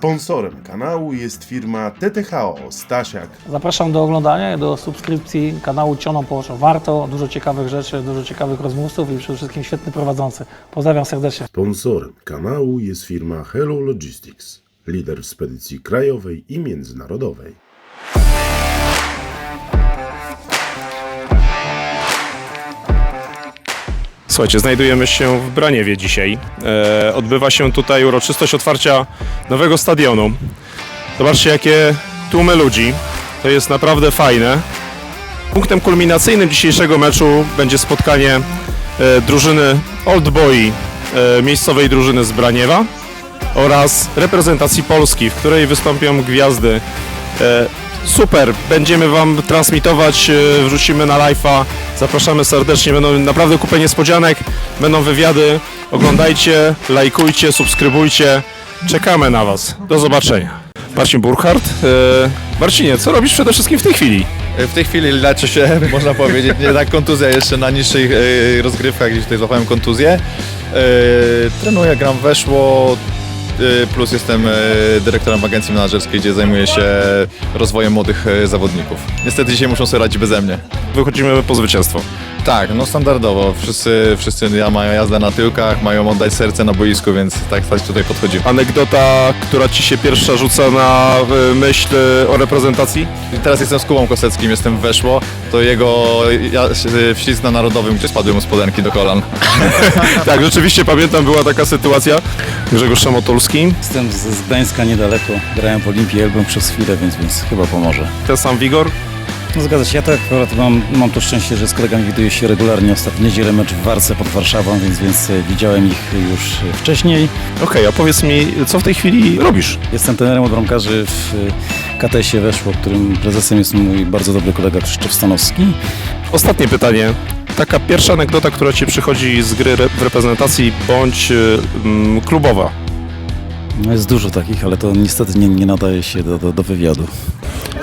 Sponsorem kanału jest firma TTHO Stasiak. Zapraszam do oglądania i do subskrypcji kanału Cioną Położą. Warto, dużo ciekawych rzeczy, dużo ciekawych rozmówców i przede wszystkim świetny prowadzący. Pozdrawiam serdecznie. Sponsorem kanału jest firma Hello Logistics, lider w spedycji krajowej i międzynarodowej. Słuchajcie, znajdujemy się w Braniewie dzisiaj. E, odbywa się tutaj uroczystość otwarcia nowego stadionu. Zobaczcie, jakie tłumy ludzi. To jest naprawdę fajne. Punktem kulminacyjnym dzisiejszego meczu będzie spotkanie e, drużyny Old Boy, e, miejscowej drużyny z Braniewa oraz reprezentacji Polski, w której wystąpią gwiazdy. E, super, będziemy Wam transmitować, e, wrzucimy na live'a. Zapraszamy serdecznie, będą naprawdę kupę niespodzianek, będą wywiady. Oglądajcie, lajkujcie, subskrybujcie. Czekamy na Was. Do zobaczenia. Marcin Burkhardt. E, Marcinie, co robisz przede wszystkim w tej chwili? W tej chwili leczę się, można powiedzieć, nie tak kontuzja jeszcze na niższych e, rozgrywkach, gdzieś tutaj złapałem kontuzję. E, trenuję, gram weszło, e, plus jestem e, dyrektorem agencji menedżerskiej, gdzie zajmuję się rozwojem młodych e, zawodników. Niestety dzisiaj muszą sobie radzić beze mnie. Wychodzimy po zwycięstwo. Tak, no standardowo, wszyscy, wszyscy ja mają jazdę na tyłkach, mają oddać serce na boisku, więc tak, tak tutaj podchodzimy. Anegdota, która Ci się pierwsza rzuca na myśl o reprezentacji? I Teraz jestem z Kubą Koseckim, jestem w weszło, to jego ja, wślizg na narodowym, gdzie spadły mu spodenki do kolan. Tak, rzeczywiście pamiętam, była taka sytuacja. Grzegorz Szamotulski, Jestem z, z Gdańska niedaleko, grałem w Olimpii Elbląg przez chwilę, więc, więc chyba pomoże. ten sam Wigor. No zgadza się, ja tak akurat mam, mam to szczęście, że z kolegami widuję się regularnie. Ostatnio niedzielę mecz w Warce pod Warszawą, więc, więc e, widziałem ich już wcześniej. Okej, a powiedz mi, co w tej chwili robisz? Jestem trenerem od bramkarzy w e, KTS-ie Weszło, którym prezesem jest mój bardzo dobry kolega Krzysztof Stanowski. Ostatnie pytanie. Taka pierwsza anegdota, która Ci przychodzi z gry re- w reprezentacji bądź y, mm, klubowa. No jest dużo takich, ale to niestety nie, nie nadaje się do, do, do wywiadu.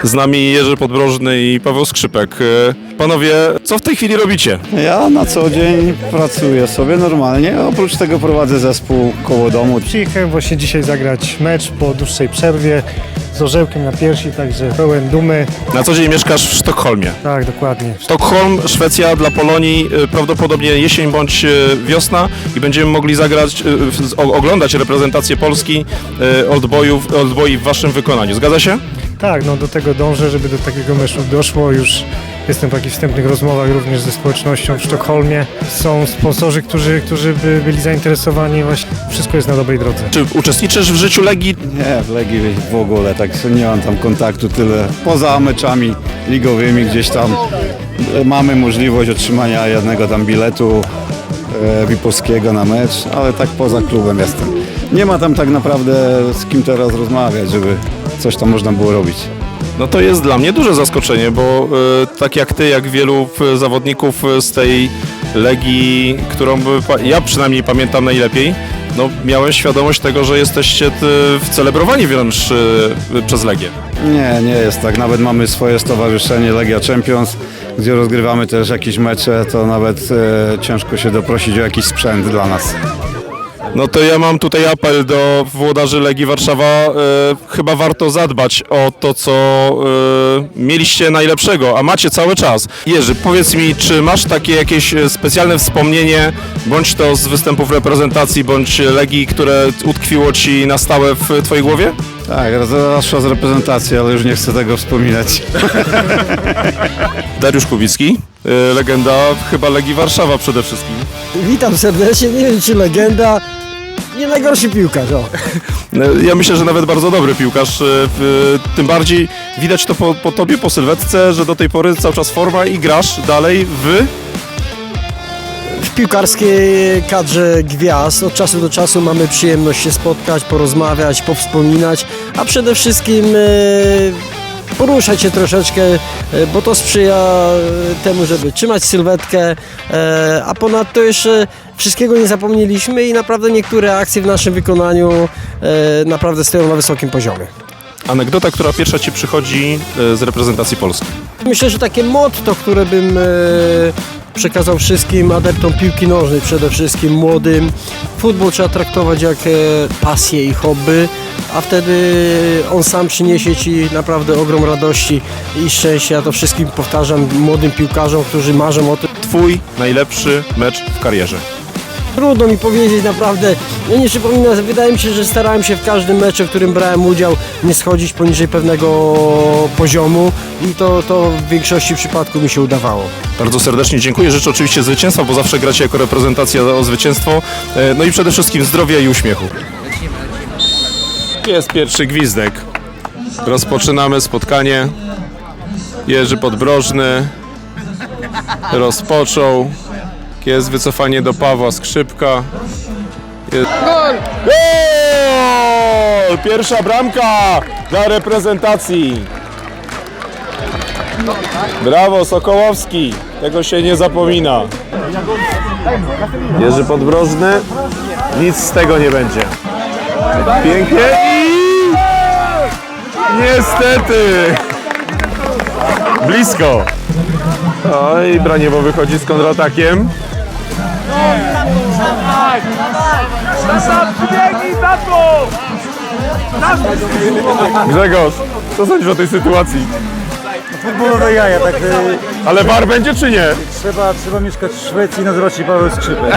Z nami Jerzy Podbrożny i Paweł Skrzypek. Y, Panowie, co w tej chwili robicie? Ja na co dzień pracuję sobie normalnie, oprócz tego prowadzę zespół koło domu. Przyjechałem właśnie dzisiaj zagrać mecz po dłuższej przerwie z orzełkiem na piersi, także pełen dumy. Na co dzień mieszkasz w Sztokholmie. Tak, dokładnie. Sztokholm, Szwecja dla Polonii, y, prawdopodobnie jesień bądź y, wiosna i będziemy mogli zagrać, y, w- o- oglądać reprezentację Polski, y, oldboyów, w Waszym wykonaniu. Zgadza się? Tak, no do tego dążę, żeby do takiego meczu doszło. Już jestem w takich wstępnych rozmowach również ze społecznością w Sztokholmie. Są sponsorzy, którzy, którzy by byli zainteresowani. Właśnie wszystko jest na dobrej drodze. Czy uczestniczysz w życiu Legii? Nie, w Legii w ogóle, tak nie mam tam kontaktu tyle. Poza meczami ligowymi gdzieś tam e, mamy możliwość otrzymania jednego tam biletu e, Wipowskiego na mecz, ale tak poza klubem jestem. Nie ma tam tak naprawdę z kim teraz rozmawiać, żeby coś tam można było robić. No to jest dla mnie duże zaskoczenie, bo y, tak jak ty, jak wielu y, zawodników y, z tej Legii, którą ja przynajmniej pamiętam najlepiej, no miałem świadomość tego, że jesteście ty, celebrowani wręcz y, przez Legię. Nie, nie jest tak. Nawet mamy swoje stowarzyszenie Legia Champions, gdzie rozgrywamy też jakieś mecze, to nawet e, ciężko się doprosić o jakiś sprzęt dla nas. No to ja mam tutaj apel do włodarzy Legii Warszawa. E, chyba warto zadbać o to, co e, mieliście najlepszego, a macie cały czas. Jerzy, powiedz mi, czy masz takie jakieś e, specjalne wspomnienie, bądź to z występów reprezentacji, bądź Legii, które utkwiło ci na stałe w twojej głowie? Tak, zwłaszcza z reprezentacji, ale już nie chcę tego wspominać. Dariusz Kubicki, e, legenda chyba Legii Warszawa przede wszystkim. Witam serdecznie, nie wiem czy legenda, nie najgorszy piłkarz, o. E, Ja myślę, że nawet bardzo dobry piłkarz. e, Tym bardziej widać to po, po tobie, po sylwetce, że do tej pory cały czas forma i grasz dalej w W piłkarskiej kadrze gwiazd od czasu do czasu mamy przyjemność się spotkać, porozmawiać, powspominać, a przede wszystkim e, poruszać się troszeczkę, e, bo to sprzyja e, temu, żeby trzymać sylwetkę, e, a ponadto jeszcze wszystkiego nie zapomnieliśmy i naprawdę niektóre akcje w naszym wykonaniu naprawdę stoją na wysokim poziomie. anegdota, która pierwsza ci przychodzi z reprezentacji Polski. Myślę, że takie motto, które bym przekazał wszystkim adeptom piłki nożnej, przede wszystkim młodym. Futbol trzeba traktować jak e, pasję i hobby, a wtedy on sam przyniesie Ci naprawdę ogrom radości i szczęścia. Ja to wszystkim powtarzam młodym piłkarzom, którzy marzą o tym. Twój najlepszy mecz w karierze. Trudno mi powiedzieć naprawdę, ja nie przypominam, wydaje mi się, że starałem się w każdym meczu, w którym brałem udział, nie schodzić poniżej pewnego poziomu i to, to w większości przypadków mi się udawało. Bardzo serdecznie dziękuję. Życzę oczywiście zwycięstwa, bo zawsze gracie jako reprezentacja o zwycięstwo. E, No i przede wszystkim zdrowia i uśmiechu. Jest pierwszy gwizdek. Rozpoczynamy spotkanie. Jerzy Podbrożny rozpoczął. Jest wycofanie do Pawła Skrzypka. Jest... Gol! Gol! Pierwsza bramka dla reprezentacji. Brawo, Sokołowski. Tego się nie zapomina. Jerzy Podbrożny. Nic z tego nie będzie. Pięknie i... Niestety. Blisko. Oj, Braniewo wychodzi z kontratakiem. Grzegorz, co sądzisz o tej sytuacji? Futbolowe jaja, tak Ale bar będzie czy nie? trzeba, trzeba mieszkać w Szwecji na zwrocie Paweł Skrzypek.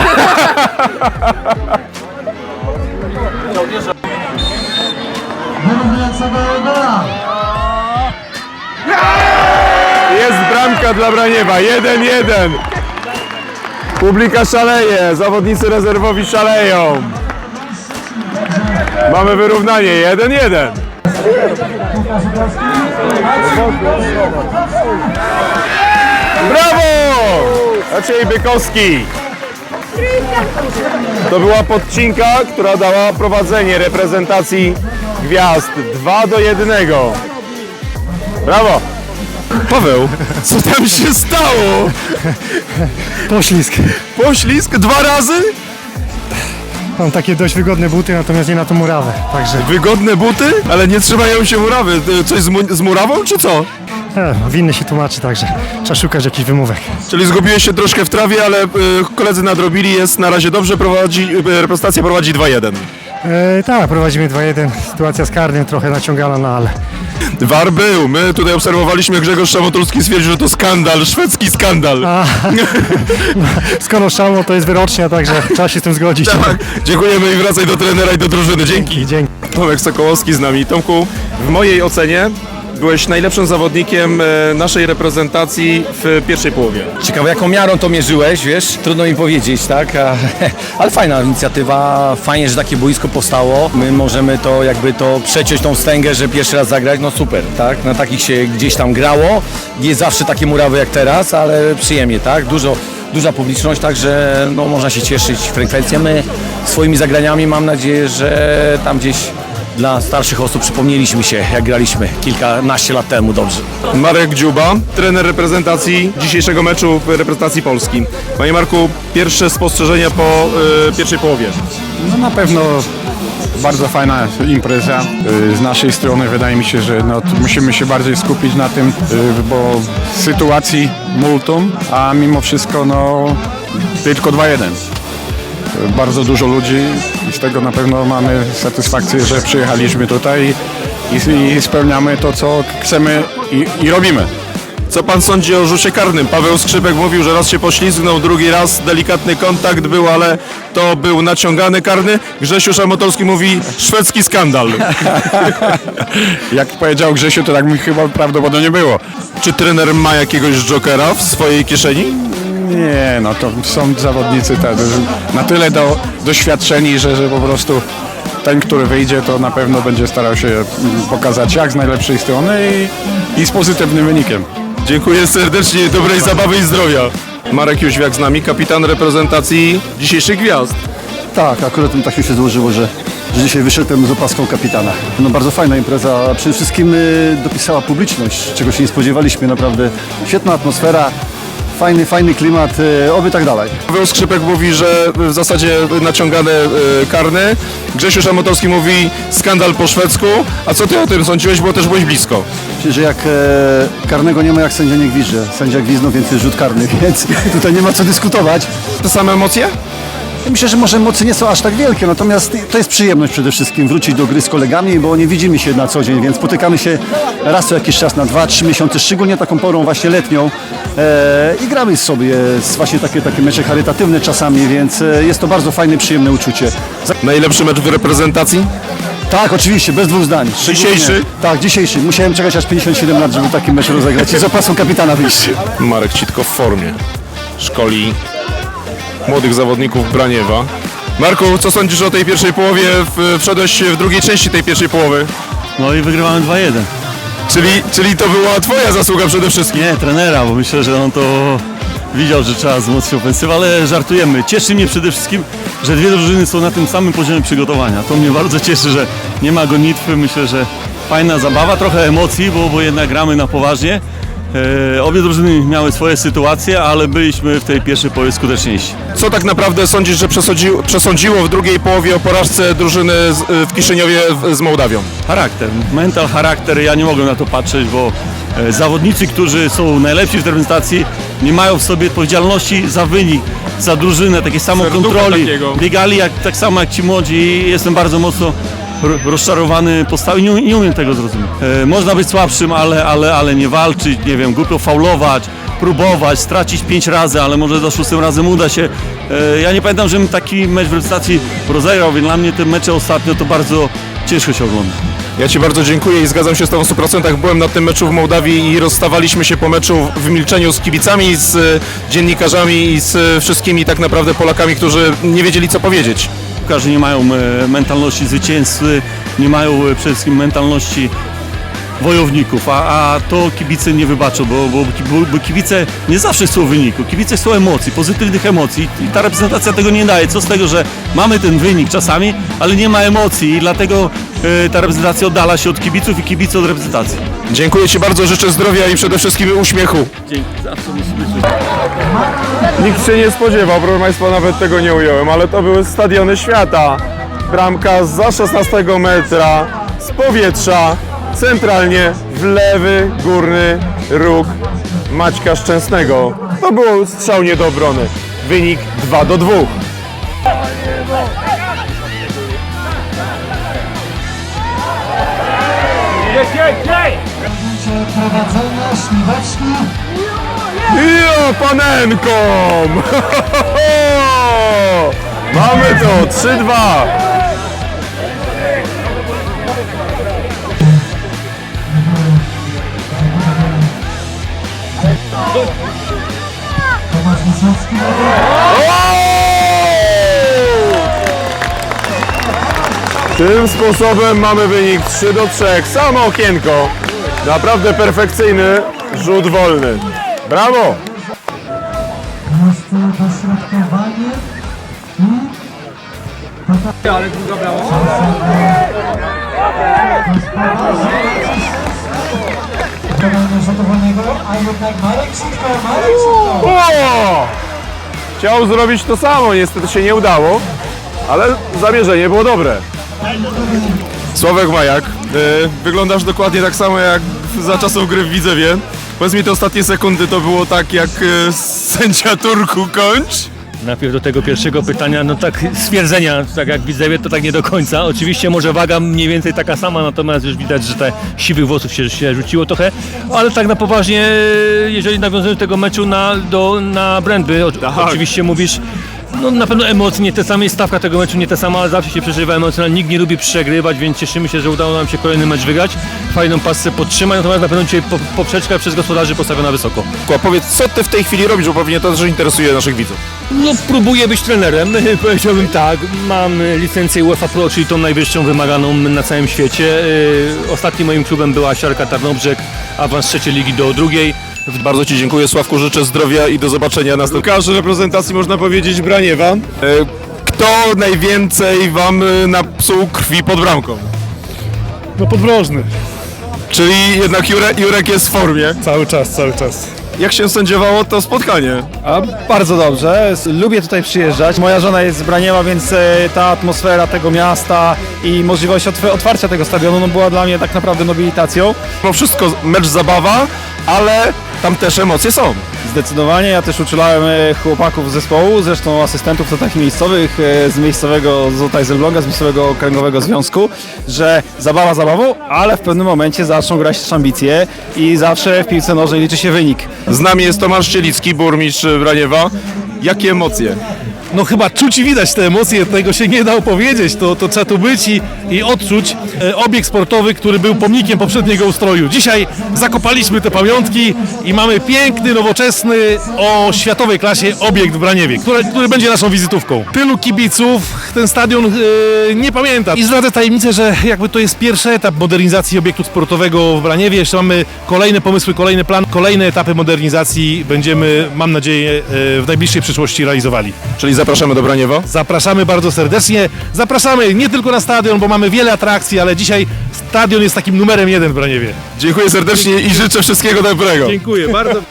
Jest bramka dla Braniewa, 1-1. Publika szaleje, zawodnicy rezerwowi szaleją. Mamy wyrównanie, 1-1. Brawo! Maciej Bykowski. To była podcinka, która dała prowadzenie reprezentacji gwiazd 2 do 1. Brawo! Paweł, co tam się stało? Poślizg. Poślizg dwa razy? Mam takie dość wygodne buty, natomiast nie na tą murawę, także Wygodne buty, ale nie trzymają się murawy. Y, Coś z, mu- z murawą, czy co? e, winny się tłumaczy, także trzeba szukać jakichś wymówek. Czyli zgubiłeś się troszkę w trawie, ale y, koledzy nadrobili, jest na razie dobrze, prowadzi, y, reprezentacja prowadzi 2-1. E, tak, prowadzimy 2-1, sytuacja z karnym trochę naciągana, no ale War był, my tutaj obserwowaliśmy, Grzegorz Szamotulski stwierdził, że to skandal, szwedzki skandal. A, skoro szamo to jest wyrocznia, także trzeba się z tym zgodzić. Tak, dziękujemy i wracaj do trenera i do drużyny, dzięki. Dzięki. Tomek Sokołowski z nami. Tomku, w mojej ocenie byłeś najlepszym zawodnikiem e, naszej reprezentacji w pierwszej połowie. Ciekawe jaką miarą to mierzyłeś, wiesz? Trudno mi powiedzieć, tak? Ale fajna inicjatywa, fajnie, że takie boisko powstało. My możemy to jakby to przeciąć tą wstęgę, że pierwszy raz zagrać, no super, tak? Na takich się gdzieś tam grało. Nie zawsze takie murawy jak teraz, ale przyjemnie, tak? Dużo, duża publiczność, także no, można się cieszyć frekwencją. My swoimi zagraniami mam nadzieję, że tam gdzieś dla starszych osób przypomnieliśmy się, jak graliśmy kilkanaście lat temu dobrze. Marek Dziuba, trener reprezentacji dzisiejszego meczu w reprezentacji Polski. Panie Marku, pierwsze spostrzeżenia po e, pierwszej połowie. No na pewno bardzo fajna impreza. Y, Z naszej strony wydaje mi się, że no, musimy się bardziej skupić na tym, y, bo sytuacji multum, a mimo wszystko no, tylko 2-1. Bardzo dużo ludzi i z tego na pewno mamy satysfakcję, że przyjechaliśmy tutaj i, i spełniamy to, co chcemy i, i robimy. Co pan sądzi o rzucie karnym? Paweł Skrzypek mówił, że raz się poślizgnął, drugi raz delikatny kontakt był, ale to był naciągany karny. Grzesiu Szamotolski mówi szwedzki skandal. Jak powiedział Grzesiu, to tak mi chyba prawdopodobnie było. Czy trener ma jakiegoś jokera w swojej kieszeni? Nie, no to są zawodnicy te, na tyle do, doświadczeni, że, że po prostu ten, który wyjdzie, to na pewno będzie starał się mm, pokazać jak z najlepszej strony i, i z pozytywnym wynikiem. Dziękuję serdecznie, dobrej zabawy i zdrowia. Marek Jóźwiak z nami, kapitan reprezentacji dzisiejszych gwiazd. Tak, akurat tak się złożyło, że, że dzisiaj wyszedłem z opaską kapitana. No bardzo fajna impreza, a przede wszystkim y, dopisała publiczność, czego się nie spodziewaliśmy, naprawdę świetna atmosfera, fajny, fajny klimat, e, oby tak dalej. Paweł Skrzypek mówi, że w zasadzie naciągane e, karny. Grzesiu Szamotowski mówi skandal po szwedzku. A co ty o tym sądziłeś, bo też byłeś blisko? Myślę, że jak e, karnego nie ma, jak sędzia nie gwizdże. Sędzia gwizdnął, więc jest rzut karny, więc tutaj nie ma co dyskutować. Te same emocje? Myślę, że może emocje nie są aż tak wielkie, natomiast to jest przyjemność przede wszystkim wrócić do gry z kolegami, bo nie widzimy się na co dzień, więc spotykamy się raz co jakiś czas na 2-3 miesiące, szczególnie taką porą właśnie letnią e, i gramy sobie właśnie takie, takie mecze charytatywne czasami, więc e, jest to bardzo fajne, przyjemne uczucie. Najlepszy mecz w reprezentacji? tak, oczywiście, bez dwóch zdań. Dzisiejszy? Tak, dzisiejszy. Musiałem czekać aż 57 lat, żeby taki mecz rozegrać i z opasą kapitana wyjść. Marek Citko w formie. Szkoli młodych zawodników Braniewa. Marku, co sądzisz o tej pierwszej połowie? W, wszedłeś w drugiej części tej pierwszej połowy. No i wygrywamy 2-1. Czyli, czyli to była twoja zasługa przede wszystkim. Nie, trenera, bo myślę, że on to widział, że trzeba wzmocnić ofensywę, ale żartujemy. Cieszy mnie przede wszystkim, że dwie drużyny są na tym samym poziomie przygotowania. To mnie bardzo cieszy, że nie ma gonitwy. Myślę, że fajna zabawa, trochę emocji, bo, bo jednak gramy na poważnie. E, obie drużyny miały swoje sytuacje, ale byliśmy w tej pierwszej połowie skuteczniejsi. Co tak naprawdę sądzisz, że przesądziło, przesądziło w drugiej połowie o porażce drużyny z, w Kiszyniowie z Mołdawią? Charakter, mental charakter, ja nie mogę na to patrzeć, bo e, zawodnicy, którzy są najlepsi w reprezentacji, nie mają w sobie odpowiedzialności za wynik, za drużynę, takie samo Serducha kontroli. takiego. Biegali jak, tak samo jak ci młodzi i jestem bardzo mocno rozczarowany postawą i nie, nie umiem tego zrozumieć. E, można być słabszym, ale, ale, ale nie walczyć, nie wiem, głupio faulować, próbować, stracić pięć razy, ale może za szóstym razem uda się. E, ja nie pamiętam, żebym taki mecz w reprezentacji rozegrał, więc dla mnie te mecze ostatnio to bardzo ciężko się ogląda. Ja Ci bardzo dziękuję i zgadzam się z Tobą w 100%. Byłem na tym meczu w Mołdawii i rozstawaliśmy się po meczu w milczeniu z kibicami, z e, dziennikarzami i z e, wszystkimi tak naprawdę Polakami, którzy nie wiedzieli co powiedzieć. Piłkarze nie mają e, mentalności zwycięzcy, nie mają e, przede wszystkim mentalności wojowników, a, a to kibice nie wybaczą, bo, bo, bo, kibice nie zawsze chcą wyniku, kibice chcą emocji, pozytywnych emocji i ta reprezentacja tego nie daje. Co z tego, że mamy ten wynik czasami, ale nie ma emocji i dlatego ta reprezentacja oddala się od kibiców i kibice od reprezentacji. Dziękuję Ci bardzo, życzę zdrowia i przede wszystkim uśmiechu. Dzięki, zawsze musi być Nikt się nie spodziewał, proszę Państwa, nawet tego nie ująłem, ale to były stadiony świata. Bramka za 16 metra, z powietrza, centralnie w lewy górny róg Maćka Szczęsnego. To był strzał nie do obrony. Wynik 2 do 2. panenką! Mamy to, 3-2. Tym sposobem mamy wynik 3 do 3. Samo okienko. Naprawdę perfekcyjny rzut wolny. Brawo! O! Chciał zrobić to samo, niestety się nie udało, ale zamierzenie było dobre. Sławek Majak, y, wyglądasz dokładnie tak samo jak za czasów gry w Widzewie. Powiedz mi, te ostatnie sekundy to było tak jak y, sędzia Turku kończ? Najpierw do tego pierwszego pytania, no tak stwierdzenia, tak jak widzę, to tak nie do końca. Oczywiście może waga mniej więcej taka sama, natomiast już widać, że te siwych włosów się, się rzuciło trochę, ale tak na poważnie, jeżeli nawiązując do tego meczu na, do, na Brandby, o, oczywiście mówisz, no na pewno emocje nie te same, stawka tego meczu nie ta sama, ale zawsze się przeżywa emocjonalnie, nikt nie lubi przegrywać, więc cieszymy się, że udało nam się kolejny mecz wygrać, fajną pasę podtrzymać, natomiast na pewno dzisiaj po, poprzeczka przez gospodarzy postawiona wysoko. A powiedz, co ty w tej chwili robisz, bo pewnie to też interesuje naszych widzów. No próbuję być trenerem, powiedziałbym tak. Mam licencję UEFA Pro, czyli tą najwyższą wymaganą na całym świecie. Yy, Ostatnim moim klubem była Siarka Tarnobrzeg, awans trzeciej ligi do drugiej. Bardzo Ci dziękuję, Sławku, życzę zdrowia i do zobaczenia następnym. Każdy reprezentacji można powiedzieć Braniewa. E, Kto najwięcej Wam e, napsuł krwi pod bramką? No podwrożny. Czyli jednak Jure, Jurek jest w formie. Cały czas, cały czas. Jak się sędziowało to spotkanie? A bardzo dobrze, lubię tutaj przyjeżdżać. Moja żona jest z Braniewa, więc e, ta atmosfera tego miasta i możliwość otw- otwarcia tego stadionu no, była dla mnie tak naprawdę nobilitacją. No wszystko, mecz zabawa, ale tam też emocje są. Zdecydowanie, ja też uczulałem e, chłopaków z zespołu, zresztą asystentów to takich miejscowych, e, z miejscowego Elbląga, z miejscowego okręgowego związku, że zabawa zabawą, ale w pewnym momencie zaczną grać też ambicje i zawsze w piłce nożnej liczy się wynik. Z nami jest Tomasz Cielicki, burmistrz Braniewa. Jakie emocje? No chyba czuć i widać te emocje, tego się nie da opowiedzieć, to, to trzeba tu być i, i odczuć e, obiekt sportowy, który był pomnikiem poprzedniego ustroju. Dzisiaj zakopaliśmy te pamiątki i mamy piękny, nowoczesny, o światowej klasie obiekt w Braniewie, który, który będzie naszą wizytówką. Tylu kibiców ten stadion e, nie pamięta. I zdradzę tajemnicę, że jakby to jest pierwszy etap modernizacji obiektu sportowego w Braniewie. Jeszcze mamy kolejne pomysły, kolejny plan, kolejne etapy modernizacji będziemy, mam nadzieję, e, w najbliższej przyszłości realizowali. Czyli zapraszamy do Braniewa. Zapraszamy bardzo serdecznie. Zapraszamy nie tylko na stadion, bo mamy wiele atrakcji, ale dzisiaj stadion jest takim numerem jeden w Braniewie. Dziękuję serdecznie i życzę wszystkiego dobrego. Dziękuję bardzo.